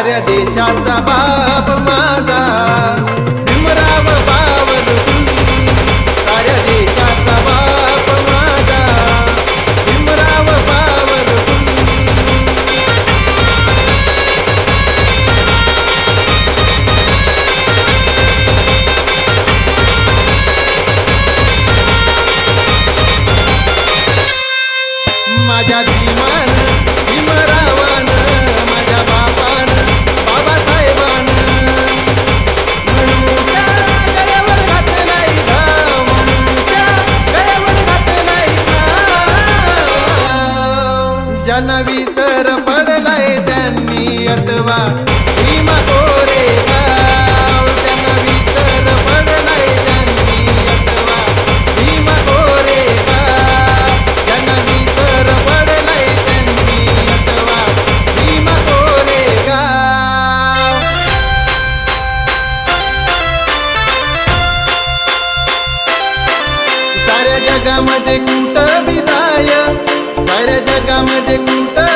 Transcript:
साऱ्या देशाचा बाप माझा. भीमराव बावन साऱ्या देशाचा बाप माझा. भीमराव बावन माझ्या घाव ज्यांना विसर पडलाय त्यांनी अटवा. भीमा कोरेगाव ज्यांना विसर पडलाय त्यांनी अटवा. भीमा कोरेगाव ज्यांना विसर पडलाय त्यांनी अटवा. भीमा कोरेगाव साऱ्या जगामध्ये कुठं हर जगह में देखूँगा